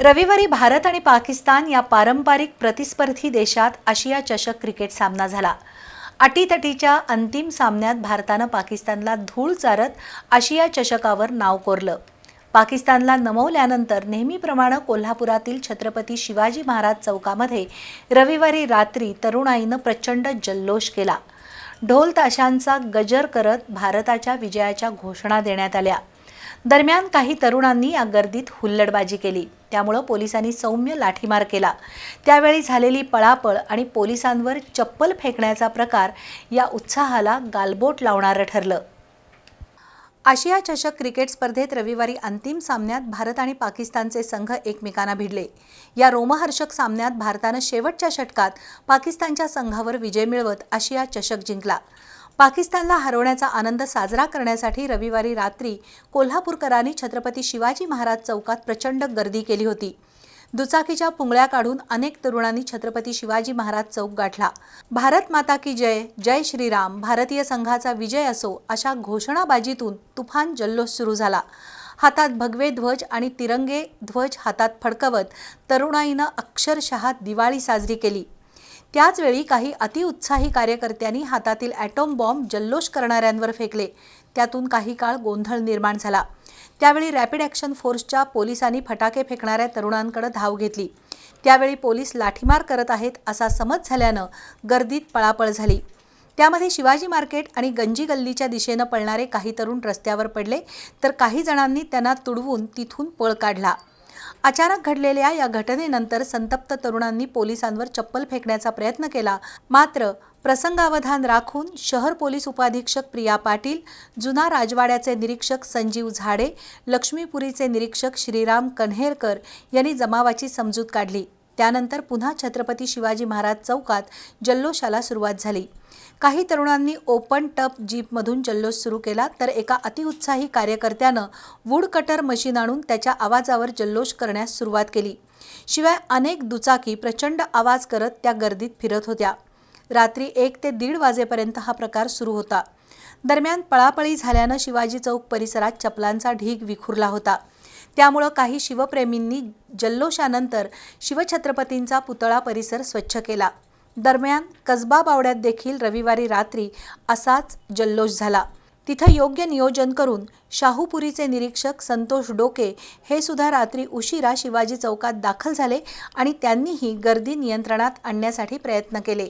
रविवारी भारत आणि पाकिस्तान या पारंपरिक प्रतिस्पर्धी देशात आशिया चषक क्रिकेट सामना झाला. अटीतटीच्या अंतिम सामन्यात भारतानं पाकिस्तानला धूळ चारत आशिया चषकावर नाव कोरलं. पाकिस्तानला नमवल्यानंतर नेहमीप्रमाणे कोल्हापुरातील छत्रपती शिवाजी महाराज चौकामध्ये रविवारी रात्री तरुणाईनं प्रचंड जल्लोष केला. ढोल ताशांचा गजर करत भारताच्या विजयाच्या घोषणा देण्यात आल्या. दरम्यान काही तरुणांनी या गर्दीत हुल्लडबाजी केली. त्यामुळं पोलिसांनी सौम्य लाठीमार केला. त्यावेळी झालेली पळापळ आणि पोलिसांवर चप्पल फेकण्याचा प्रकार या उत्साहाला गालबोट लावणारं ठरलं. आशिया चषक क्रिकेट स्पर्धेत रविवारी अंतिम सामन्यात भारत आणि पाकिस्तानचे संघ एकमेकांना भिडले. या रोमहर्षक सामन्यात भारतानं शेवटच्या षटकात पाकिस्तानच्या संघावर विजय मिळवत आशिया चषक जिंकला. पाकिस्तानला हरवण्याचा आनंद साजरा करण्यासाठी रविवारी रात्री कोल्हापूरकरांनी छत्रपती शिवाजी महाराज चौकात प्रचंड गर्दी केली होती. दुचाकीच्या पुंगळ्या काढून अनेक तरुणांनी छत्रपती शिवाजी महाराज चौक गाठला. भारत माता की जय जय श्रीराम भारतीय संघाचा विजय असो अशा घोषणाबाजीतून तुफान जल्लोष सुरू झाला. हातात भगवे ध्वज आणि तिरंगे ध्वज हातात फडकवत तरुणाईनं अक्षरशः दिवाळी साजरी केली. त्याचवेळी काही अतिउत्साही कार्यकर्त्यांनी हातातील ॲटॉम बॉम्ब जल्लोष करणाऱ्यांवर फेकले. त्यातून काही काळ गोंधळ निर्माण झाला. त्यावेळी रॅपिड ॲक्शन फोर्सच्या पोलिसांनी फटाके फेकणाऱ्या तरुणांकडे धाव घेतली. त्यावेळी पोलीस लाठीमार करत आहेत असा समज झाल्यानं गर्दीत पळापळ झाली. त्यामध्ये शिवाजी मार्केट आणि गंजी गल्लीच्या दिशेनं पळणारे काही तरुण रस्त्यावर पडले तर काही जणांनी त्यांना तुडवून तिथून पळ काढला. अचानक घडलेल्या या घटनेनंतर संतप्त तरुणांनी पोलिसांवर चप्पल फेकण्याचा प्रयत्न केला. मात्र प्रसंगावधान राखून शहर पोलीस उपाधीक्षक प्रिया पाटील जुना राजवाड्याचे निरीक्षक संजीव झाडे लक्ष्मीपुरीचे निरीक्षक श्रीराम कन्हेरकर यांनी जमावाची समजूत काढली. त्यानंतर पुन्हा छत्रपती शिवाजी महाराज चौकात जल्लोषाला सुरुवात झाली. काही तरुणांनी ओपन टप जीपमधून जल्लोष सुरू केला तर एका अतिउत्साही कार्यकर्त्यानं वूड कटर मशीन आणून त्याच्या आवाजावर जल्लोष करण्यास सुरुवात केली. शिवाय अनेक दुचाकी प्रचंड आवाज करत त्या गर्दीत फिरत होत्या. रात्री एक ते दीड वाजेपर्यंत हा प्रकार सुरू होता. दरम्यान पळापळी झाल्यानं शिवाजी चौक परिसरात चपलांचा ढीग विखुरला होता. त्यामुळं काही शिवप्रेमींनी जल्लोषानंतर शिवछत्रपतींचा पुतळा परिसर स्वच्छ केला. दरम्यान कसबा बावड्यात देखील रविवारी रात्री असाच जल्लोष झाला. तिथं योग्य नियोजन करून शाहूपुरीचे निरीक्षक संतोष डोके हे सुद्धा रात्री उशिरा शिवाजी चौकात दाखल झाले आणि त्यांनीही गर्दी नियंत्रणात आणण्यासाठी प्रयत्न केले.